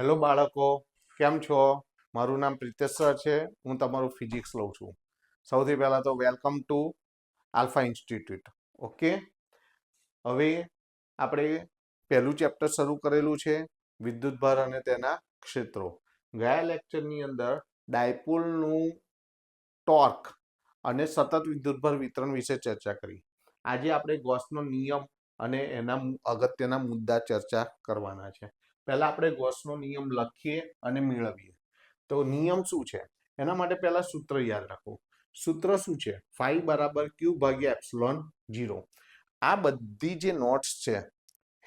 Hello બાળકો, કેમ છો? મારું નામ પ્રિતેશ સર છે. હું તમારું ફિઝિક્સ લઉં છું. સૌથી પહેલાં તો welcome to Alpha Institute. Okay? હવે આપણે પહેલું ચેપ્ટર શરૂ કરેલું છે વિદ્યુતભાર અને તેના ક્ષેત્રો. ગયા લેક્ચરની અંદર ડાયપોલનું ટોર્ક અને સતત વિદ્યુતભાર વિતરણ વિશે ચર્ચા કરી. આજે આપણે ગોસનો નિયમ અને એના અગત્યના મુદ્દા ચર્ચા કરવાના છે. પહેલા આપણે ગોસનો નિયમ લખીએ અને મેળવીએ. તો નિયમ શું છે? એના માટે પહેલા સૂત્ર યાદ રાખો. સૂત્ર શું છે? ફાઈ બરાબર ક્યુ ભાગ્યા એપ્સલોન જીરો. આ બધી જે નોટ્સ છે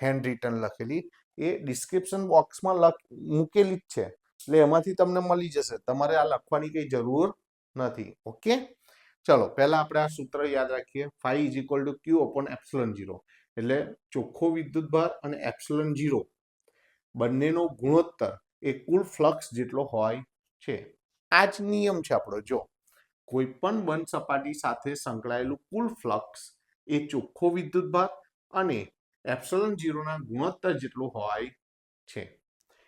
હેન્ડ રિટર્ન લખેલી, એ ડિસ્ક્રિપ્શન બોક્સમાં લખ, મૂકેલી જ છે. એટલે એમાંથી તમને મળી જશે. તમારે આ લખવાની કઈ જરૂર નથી. ઓકે? ચલો, પહેલા આપણે આ સૂત્ર યાદ રાખીએ. Phi is equal to q upon epsilon zero. એટલે ચોખ્ખો વિદ્યુતભાર અને એપ્સલન જીરો. બંનેનો ગુણોત્તર એ કુલ ફ્લક્સ જેટલો હોય છે. આ જ નિયમ છે આપણો. જો કોઈ પણ બંધ સપાટી સાથે સંકળાયેલું કુલ ફ્લક્સ એ ચોખ્ખો વિદ્યુતભાર અને એપ્સલન જીરોના ગુણોત્તર જેટલું હોય છે.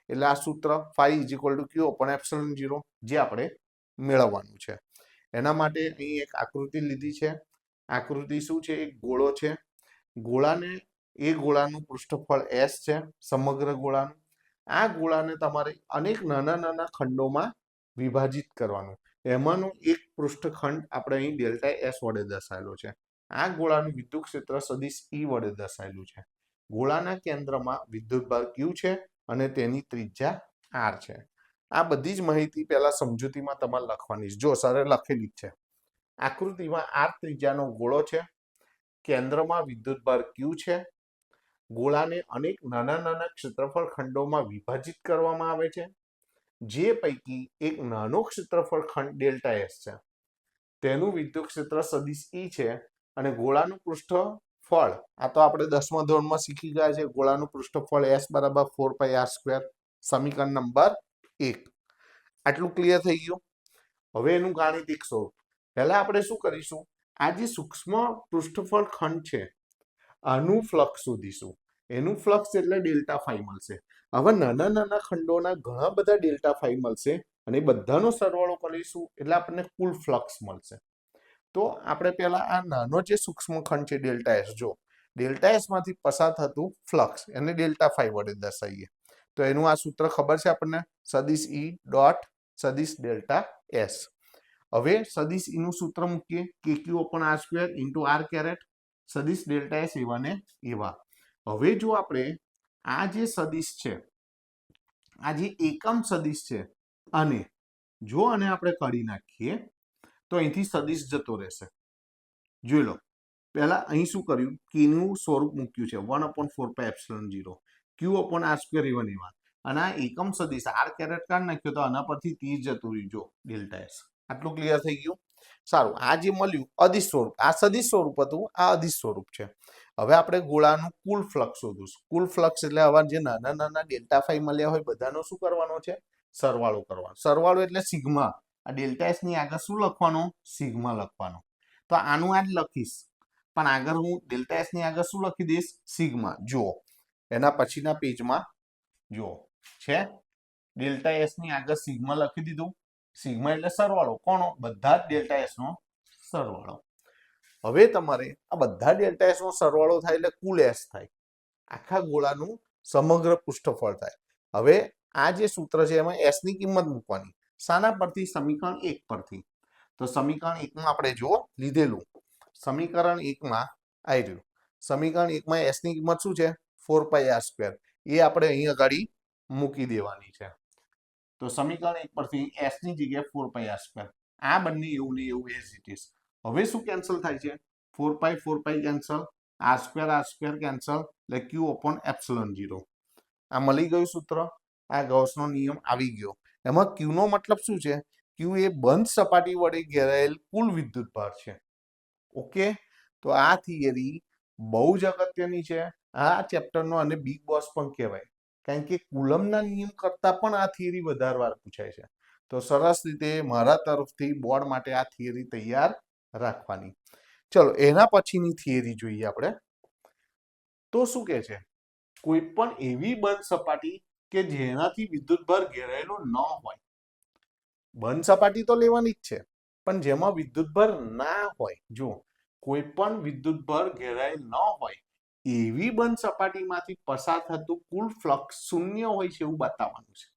એટલે આ સૂત્ર phi is equal to q પણ એપ્સલન જીરો જે આપણે મેળવવાનું છે. એના માટે અહીં એક આકૃતિ લીધી છે. આકૃતિ શું છે? એક ગોળો છે. ગોળાને એ ગોળાનું પૃષ્ઠફળ એસ છે, સમગ્ર ગોળાનું. આ ગોળાને તમારે અનેક નાના નાના ખંડોમાં વિભાજિત કરવાનું. એમાંનું એક પૃષ્ઠખંડ આપણે અહીં ડેલ્ટા એસ વડે દર્શાવેલો છે. આ ગોળાનું વિદ્યુત ક્ષેત્ર સદિશ ઈ વડે દર્શાવેલું છે. ગોળાના કેન્દ્રમાં વિદ્યુત ભાર ક્યુ છે અને તેની ત્રિજ્યા આર છે. આ બધી જ માહિતી પહેલા સમજૂતીમાં તમારે લખવાની છે. જો સરે લખેલી જ છે. આકૃતિમાં આર ત્રિજ્યાનો ગોળો છે. કેન્દ્રમાં વિદ્યુત ભાર ક્યુ છે. ગોળાને અનેક નાના નાના ક્ષેત્રફળ ખંડોમાં વિભાજિત કરવામાં આવે છે, જે પૈકી એક નાનો ક્ષેત્રફળ ખંડ ડેલ્ટા એસ છે. તેનું વિદ્યુત ક્ષેત્ર સદિશ ઈ છે અને ગોળાનું પૃષ્ઠફળ, આ તો આપણે દસમા ધોરણમાં શીખી ગયા છે, ગોળાનું પૃષ્ઠફળ એસ બરાબર ફોર પાઈ આર સ્ક્વેર સમીકરણ નંબર એક. આટલું ક્લિયર થઈ ગયું? હવે એનું ગાણિતિક સ્વરૂપ. પહેલા આપણે શું કરીશું? આ જે સૂક્ષ્મ પૃષ્ઠફળ ખંડ છે આનું ફ્લક્સ શોધીશું. એનું ફ્લક્સ એટલે ડેલ્ટા ફાઈ મળશે. હવે નાના નાના ખંડોના ઘણા બધા ડેલ્ટા ફાઈ મળશે અને બધાનો સરવાળો કરીશું એટલે આપણને કુલ ફ્લક્સ મળશે. તો આપણે પહેલા આ નાનો જે સૂક્ષ્મ ખંડ છે ડેલ્ટા એસ જો. ડેલ્ટા એસમાંથી પસાર થતું ફ્લક્સ એને ડેલ્ટા ફાઈ વડે દર્શાવીએ. તો એનું આ સૂત્ર ખબર છે આપણને? સદિશ ઈ ડોટ સદિશ ડેલ્ટા એસ હવે સદિશ ઈનું સૂત્ર મૂકીએ. કે q upon r square into r caret સદિશ ડેલ્ટા એસ એવા ને એવા. હવે જો આપણે આ જે સદિશ છે, આ જે એકમ સદિશ છે, અને જો આને આપણે કાઢી નાખીએ, તો અહીંથી સદિશ જતો રહેશે. જોઈ લો, પહેલા અહીં શું કર્યું? કેનું સ્વરૂપ મૂક્યું છે, one upon four pi epsilon zero q upon r square even એવા અને આ એકમ સદિશ, આર કેરેટ કાર્ડ નાખ્યો તો આના પરથી તીર જતું રહ્યું. જો, ડેલ્ટા એસ. આટલું ક્લિયર થઈ ગયું? સારું, આ જે મળ્યું અધિશ સ્વરૂપ આ સદિશ સ્વરૂપ હતું, આ અધિશ સ્વરૂપ છે. હવે આપણે ગોળાનું કુલ ફ્લક્સ શોધીશું. કુલ ફ્લક્સ એટલે આવા જે નાના નાના ડેલ્ટા ફાઈ મળ્યા હોય, બધાનો શું કરવાનો છે? સરવાળો કરવાનો. સરવાળો એટલે સિગ્મા. આ ડેલ્ટા એસની આગળ શું લખવાનો? સિગ્મા લખવાનો. તો આનું આ જ લખીશ. પણ આગળ હું ડેલ્ટા એસની આગળ શું લખી દઈશ? સિગ્મા. જુઓ. એના પછીના પેજમાં જુઓ. છે? ડેલ્ટા એસની આગળ સિગ્મા લખી દીધું. સિગ્મા એટલે સરવાળો. કોનો બધા જ ડેલ્ટા એસ નો સરવાળો. હવે તમારે આ બધા ડેલ્ટા એસ નો સરવાળો થાય એટલે કુલ એસ થાય. આખા ગોળાનું સમગ્ર પૃષ્ઠફળ થાય. હવે આ જે સૂત્ર છે એમાં એસની કિંમત મૂકવાની. શાના પરથી? સમીકરણ એક પરથી. તો સમીકરણ એકમાં આપણે જો લીધેલું. સમીકરણ એકમાં આવી રહ્યું. સમીકરણ એકમાં એસની કિંમત શું છે? Four pi r square. એ આપણે અહીં આગળ મૂકી દેવાની છે. તો સમીકરણ એક પરથી એસની જગ્યાએ ફોર પાઈ આર સ્ક્વેર આ બંને એવું ને એવું એઝ ઇટ ઇઝ હવે શું કેન્સલ થાય છે? Four pi four pi cancel r square r square cancel એટલે ક્યુ ઓપન એપ્સલોન જીરો આ મળી ગયું સૂત્ર. આ ગૌસનો નિયમ આવી ગયો. એમાં ક્યુનો મતલબ શું છે? ક્યુ એ બંધ સપાટી વડે ઘેરાયેલ કુલ વિદ્યુત ભાર છે. ઓકે તો આ થિયરી બહુ જ અગત્યની છે. આ ચેપ્ટરનો અને બિગ બોસ પણ કહેવાય. કારણ કે કુલમના નિયમ કરતાં પણ આ થિયરી વધારે પૂછાય છે. તો સરસ રીતે મારા તરફથી બોર્ડ માટે આ થિયરી તૈયાર રાખવાની. ચલો, એના પછીની થિયરી જોઈએ આપણે. તો શું કહે છે? કોઈ પણ એવી બંધ સપાટી કે જેનાથી વિદ્યુતભાર ઘેરાયેલો ન હોય. બંધ સપાટી તો લેવાની જ છે, પણ જેમાં વિદ્યુતભાર ના હોય. જો કોઈ પણ વિદ્યુતભાર ઘેરાયેલ ન હોય એવી બંધ સપાટીમાંથી પસાર થતું કુલ ફ્લક્સ શૂન્ય હોય છે એવું બતાવવાનું છે.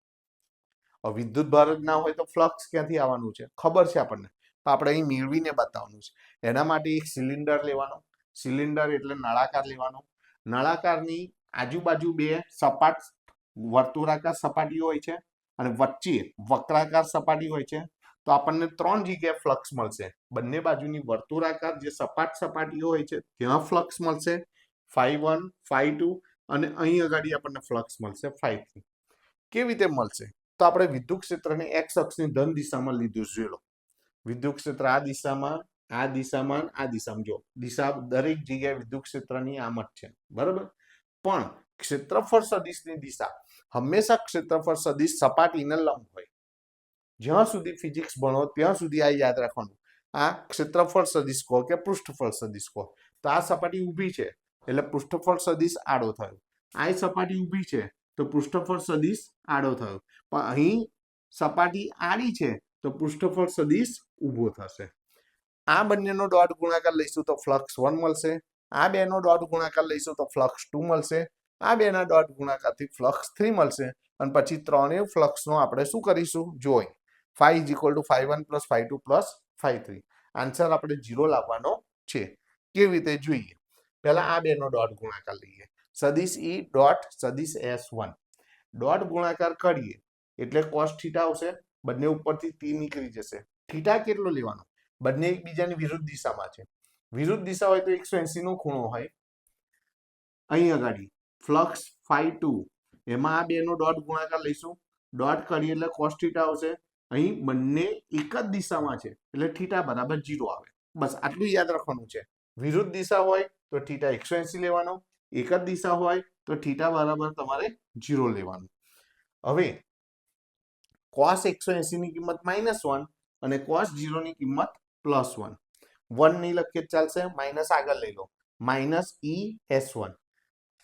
હવે વિદ્યુતભાર જ ના હોય તો ફ્લક્સ ક્યાંથી આવવાનું છે? ખબર છે આપણને? તો આપણે અહીં મેળવીને બતાવવાનું છે. એના માટે એક સિલિન્ડર લેવાનો. સિલિન્ડર એટલે નળાકાર લેવાનો. નળાકારની આજુબાજુ બે સપાટ, વર્તુળાકાર સપાટી હોય છે અને વચ્ચે વક્રાકાર સપાટી હોય છે. તો આપણને ત્રણ જગ્યાએ ફ્લક્સ મળશે. બંને બાજુની વર્તુળાકાર જે સપાટ સપાટીઓ હોય છે, ત્યાં ફ્લક્સ મળશે. ફાઈવ વન, ફાઈવ ટુ અને અહીં આગળ આપણને ફ્લક્સ મળશે ફાઈવ થ્રી. કેવી રીતે મળશે? તો આપણે વિદ્યુત ક્ષેત્રને એક્સ અક્ષની ધન દિશામાં લીધું જોઈ લો. વિદ્યુત ક્ષેત્ર આ દિશામાં આ દિશામાં આ દિશામાં. જો, દિશા દરેક જગ્યાએ વિદ્યુત ક્ષેત્રની આમ છે. બરાબર? પણ ક્ષેત્રફળ સદિશની દિશા હંમેશા ક્ષેત્રફળ સદિશ સપાટીને લંબ હોય. જ્યાં સુધી ફિઝિક્સ ભણો, ત્યાં સુધી આ યાદ રાખવાનું. આ ક્ષેત્રફળ સદિશ કહો કે પૃષ્ઠફળ સદિશ કહો. તો આ સપાટી ઊભી છે. એટલે પૃષ્ઠફળ સદિશ આડો થયો. આ સપાટી ઊભી છે, તો પૃષ્ઠફળ સદિશ આડો થયો. પણ અહીં સપાટી આડી છે, તો પૃષ્ઠફળ સદિશ ઊભો થશે. આ બંનેનો ડોટ ગુણાકાર લઈશું તો ફ્લક્સ વન મળશે. આ બેનો ડોટ ગુણાકાર લઈશું તો ફ્લક્સ ટુ મળશે. આ બેના ડોટ ગુણાકારથી ફ્લક્સ થ્રી મળશે. અને પછી ત્રણેય ફ્લક્સનો આપણે શું કરીશું? જોઈ phi is equal to phi one plus phi two plus phi three. Answer આપણે જીરો લાવવાનો છે. કેવી રીતે જોઈએ? પહેલા આ બેનો ડોટ ગુણાકાર લઈએ. સદીશ ઈ ડોટ સદીશ એસ વન. ડોટ ગુણાકાર કરીએ એટલે કોસ થીટા આવશે. બંને ઉપરથી ટી નીકળી જશે. થીટા કેટલો લેવાનો? બંને એકબીજાની વિરુદ્ધ દિશામાં છે. વિરુદ્ધ દિશા હોય તો એકસો એસી નો ખૂણો હોય. અહીં આગળ ફ્લક્સ ફાઈવ ટુ. એમાં આ બેનો ડોટ ગુણાકાર લઈશું. ડોટ કરીએ એટલે કોસ થીટા આવશે. અહીં બંને એક જ દિશામાં છે. એટલે થીટા બરાબર જીરો આવે. બસ આટલું યાદ રાખવાનું છે. વિરુદ્ધ દિશા હોય તો થીટા એકસો એસી લેવાનો, એક જ દિશા હોય તો થીટા બરાબર તમારે જીરો લેવાનું. હવે કોસ એકસો એસી ની કિંમત માઇનસ વન અને કોસ જીરો ની કિંમત પ્લસ વન વનની લખીએ ચાલશે માઇનસ આગળ લઈ લો. માઇનસ ઈ એસ વન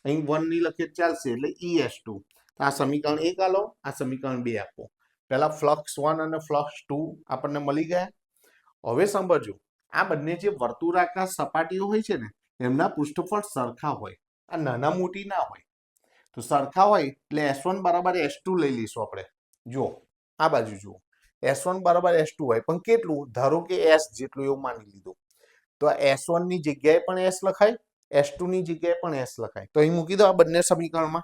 અહીં વનની લખીએ ચાલશે એટલે ઈ એસ ટુ આ સમીકરણ એક આલો, આ સમીકરણ બે આપો. પહેલા ફ્લક્સ વન અને ફ્લક્સ ટુ આપણને મળી ગયા. હવે સમજો આ બંને જે વર્તુળાકાર સપાટીઓ હોય છે ને એમના પૃષ્ઠફળ સરખા હોય, આ નાના મોટી ના હોય. તો સરખા હોય એટલે એસ વન બરાબર એસ ટુ લઈ લઈશું આપણે. જુઓ, આ બાજુ જુઓ. એસ વન બરાબર એસ ટુ હોય, પણ કેટલું? ધારો કે એસ જેટલું એવું માની લીધું. તો એસ વનની જગ્યાએ પણ એસ લખાય એસ ટુ ની જગ્યાએ પણ એસ લખાય. તો અહીં મૂકી દો આ બંને સમીકરણમાં.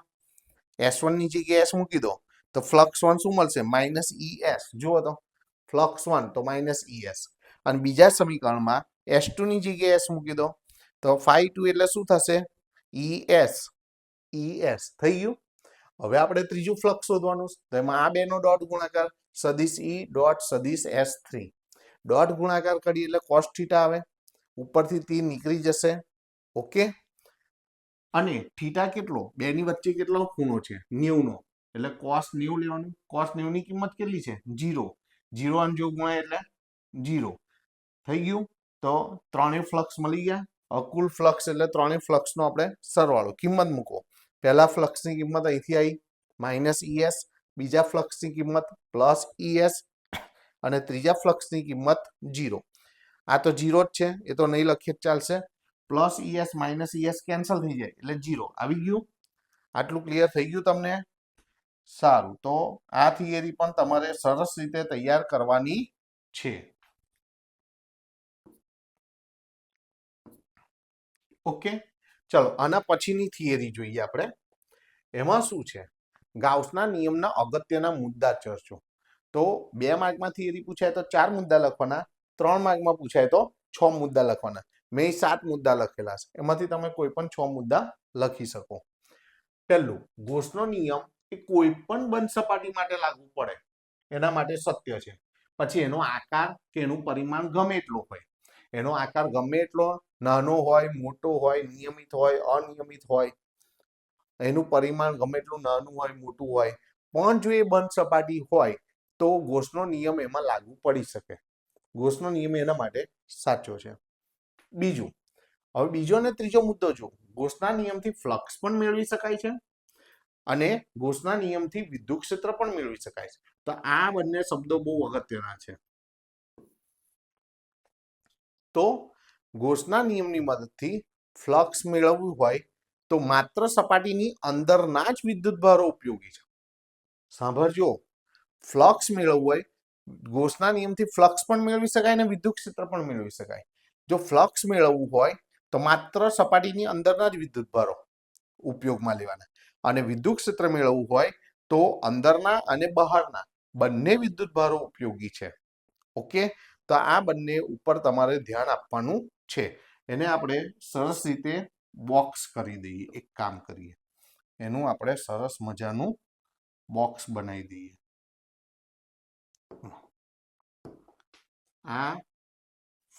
એસ વનની જગ્યાએ એસ મૂકી દો. તો ફ્લક્સ વન શું મળશે? માઇનસ ઈ એસ જુઓ તો. ફ્લક્સ વન, તો માઇનસ ઈ એસ અને બીજા સમીકરણમાં એસ ટુ ની જગ્યાએ એસ મૂકી દો. તો ફાઈ ટુ એટલે શું થશે? ઈ એસ. ઈ એસ થઈ ગયું. હવે આપણે ત્રીજું ફ્લક્સ શોધવાનું. તો એમાં આ બેનો ડોટ ગુણાકાર સદીશ ઈ ડોટ સદીશ એસ થ્રી. ડોટ ગુણાકાર કરીએ એટલે કોસ થીટા આવે. ઉપરથી તી નીકળી જશે. ઓકે? અને થીટા કેટલો? બેની વચ્ચે કેટલો ખૂણો છે? નેવનો. એટલે કોસ નેવ લેવાનું. કોસ નેવની કિંમત કેટલી છે? જીરો જીરો અને જો ગુણાય એટલે જીરો થઈ ગયું? તો ત્રણેય ફ્લક્સ મળી ગયા. કુલ ફ્લક્સ એટલે ત્રણેય ફ્લક્સનો આપણે સરવાળો, કિંમત મૂકો પહેલા ફ્લક્સની કિંમત અહીંથી આવી માઇનસ ઈએસ, બીજા ફ્લક્સની કિંમત પ્લસ ઈએસ અને ત્રીજા ફ્લક્સની કિંમત જીરો આ તો જીરો જ છે, એ તો નહીં લખીએ ચાલશે. Plus E S, minus E S cancel થઈ જાય, એટલે જીરો આવી ગયું? આટલું ક્લિયર થઈ ગયું તમને? સારું. તો આ થિયરી પણ તમારે સરસ રીતે તૈયાર કરવાની છે. ઓકે? ચલો, આના પછીની થિયરી જોઈએ આપણે. એમાં શું છે? ગાઉસના નિયમના અગત્યના મુદ્દા ચર્ચો. તો બે માર્કમાં થિયરી પૂછાય તો ચાર મુદ્દા લખવાના, ત્રણ માર્કમાં પૂછાય તો છ મુદ્દા લખવાના. મેં સાત મુદ્દા લખેલા છે. એમાંથી તમે કોઈ પણ છ મુદ્દા લખી શકો. પહેલું ગોસનો નિયમ એ કોઈ પણ બંધ સપાટી માટે લાગુ પડે. એના માટે સત્ય છે. પછી એનો આકાર કે એનું પરિમાણ ગમે એટલો હોય. એનો આકાર ગમે એટલો નાનો હોય, મોટો હોય, નિયમિત હોય, અનિયમિત હોય, એનું પરિમાણ ગમે એટલું નાનું હોય, મોટું હોય, પણ જો એ બંધ સપાટી હોય, તો ગોસનો નિયમ એમાં લાગુ પડી શકે. ગોસનો નિયમ એના માટે સાચો છે. બીજું, હવે બીજો અને ત્રીજો મુદ્દો જો ગોસના નિયમથી ફ્લક્સ પણ મેળવી શકાય છે અને ગોસના નિયમથી વિદ્યુત ક્ષેત્ર પણ મેળવી શકાય છે. તો આ બંને શબ્દો બહુ અગત્યના છે. તો ગોસના નિયમની મદદથી ફ્લક્સ મેળવવું હોય તો માત્ર સપાટીની અંદરના જ વિદ્યુત ભારો ઉપયોગી છે. સાંભળજો, ફ્લક્સ મેળવવું હોય ગોસના નિયમથી ફ્લક્સ પણ મેળવી શકાય અને વિદ્યુત ક્ષેત્ર પણ મેળવી શકાય. જો ફ્લક્સ મેળવવું હોય તો માત્ર સપાટીની અંદરના જ વિદ્યુત ભારો ઉપયોગમાં લેવાના. અને વિદ્યુત ક્ષેત્ર મેળવવું હોય તો અંદરના અને બહારના બંને વિદ્યુત ભારો ઉપયોગી છે. ઓકે? તો આ બંને ઉપર તમારે ધ્યાન આપવાનું છે. એને આપણે સરસ રીતે બોક્સ કરી દઈએ, એક કામ કરીએ. એનું આપણે સરસ મજાનું બોક્સ બનાવી દઈએ. આ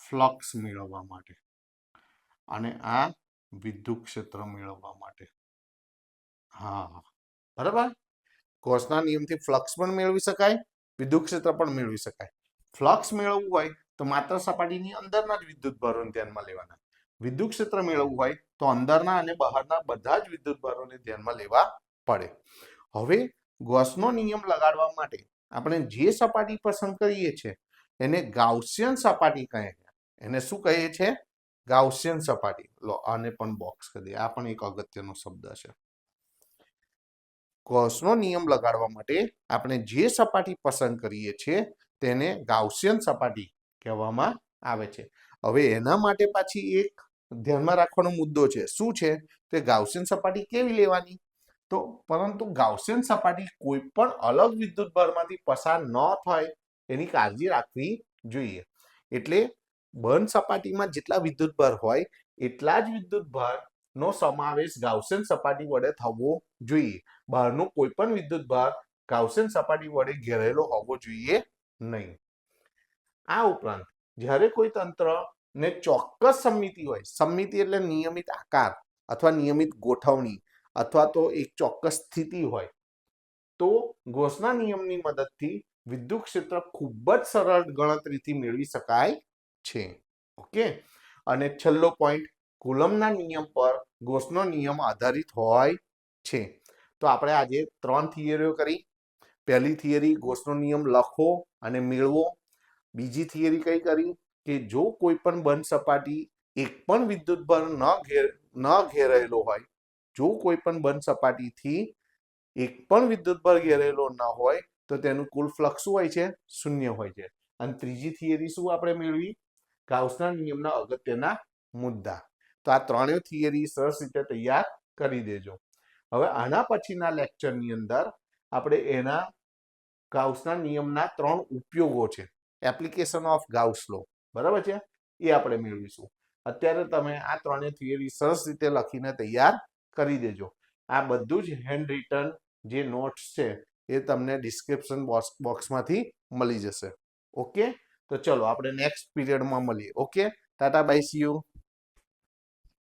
ફ્લક્સ મેળવવા માટે અને આ વિદ્યુત ક્ષેત્ર મેળવવા માટે. હા બરાબર? કોર્સના નિયમથી ફ્લક્સ પણ મેળવી શકાય, વિદ્યુત ક્ષેત્ર પણ મેળવી શકાય. ફ્લક્સ મેળવવું હોય તો માત્ર સપાટીની અંદરના જ વિદ્યુત ભારોને ધ્યાનમાં લેવાના. વિદ્યુત ક્ષેત્ર મેળવવું હોય તો અંદરના અને બહારના બધા જ વિદ્યુત ભારોને ધ્યાનમાં લેવા પડે. હવે ગોસનો નિયમ લગાડવા માટે આપણે જે સપાટી પસંદ કરીએ છીએ એને ગાઉસિયન સપાટી કહે છે. એને શું કહીએ છીએ ગાઉસિયન સપાટી. લો, આને પણ બોક્સ કરી આ પણ એક અગત્યનો શબ્દ છે. ગોસનો નિયમ લગાડવા માટે આપણે જે સપાટી પસંદ કરીએ છીએ તેને ગાઉસિયન સપાટી કહેવામાં આવે છે. હવે એના માટે પાછી એક ધ્યાનમાં રાખવાનો મુદ્દો છે. શું છે? તે ગાઉસિયન સપાટી કેવી લેવાની? તો પરંતુ ગાઉસિયન સપાટી કોઈ પણ અલગ વિદ્યુત ભારમાંથી પસાર ન થાય એની કાળજી રાખવી જોઈએ. એટલે બંધ સપાટીમાં જેટલા વિદ્યુત ભાર હોય એટલા જ વિદ્યુત ભાર નો સમાવેશ ગાઉસિયન સપાટી વડે થવો જોઈએ. બહારનો કોઈ પણ વિદ્યુત ભાર ગાઉસિયન સપાટી વડે ઘેરેલો હોવો જોઈએ નહીં. આ ઉપરાંત, જ્યારે કોઈ તંત્ર ને ચોક્કસ સમિતિ હોય, સમિતિ એટલે નિયમિત આકાર અથવા નિયમિત ગોઠવણી અથવા તો એક ચોક્કસ સ્થિતિ હોય, તો ઘોષના નિયમની મદદથી વિદ્યુત ક્ષેત્ર ખૂબ જ સરળ ગણતરીથી મેળવી શકાય છે. ઓકે? અને છેલ્લો પોઈન્ટ કુલમના નિયમ પર ગોસનો નિયમ આધારિત હોય છે. તો આપણે આજે ત્રણ થિયરીઓ કરી. પહેલી થિયરી ગોસનો નિયમ લખો અને મેળવો. બીજી થિયરી કઈ કરી કે જો કોઈ પણ બંધ સપાટી એક પણ વિદ્યુત ભર ન ઘેર, ન ઘેરાયેલો હોય, જો કોઈ પણ બંધ સપાટીથી એક પણ વિદ્યુત ભર ઘેરાયેલો ન હોય, તો તેનું કુલ ફ્લક્સ શું હોય છે? શૂન્ય હોય છે. અને ત્રીજી થિયરી શું આપણે મેળવી? ગાઉસના નિયમના અગત્યના મુદ્દા. તો આ ત્રણેય થિયરી સરસ રીતે તૈયાર કરી દેજો. હવે આના પછીના લેક્ચરની અંદર આપણે એના ગાઉસના નિયમના ત્રણ ઉપયોગો છે. એપ્લિકેશન ઓફ ગાઉસ લો બરાબર છે? એ આપણે મેળવીશું. અત્યારે તમે આ ત્રણેય થિયરી સરસ રીતે લખીને તૈયાર કરી દેજો. આ બધું જ હેન્ડ રિટર્ન જે નોટ્સ છે, એ તમને ડિસ્ક્રિપ્શન બોક્સ બોક્સમાંથી મળી જશે. ઓકે તો ચલો, આપણે નેક્સ્ટ પીરિયડમાં મળીએ. Okay tata bye see you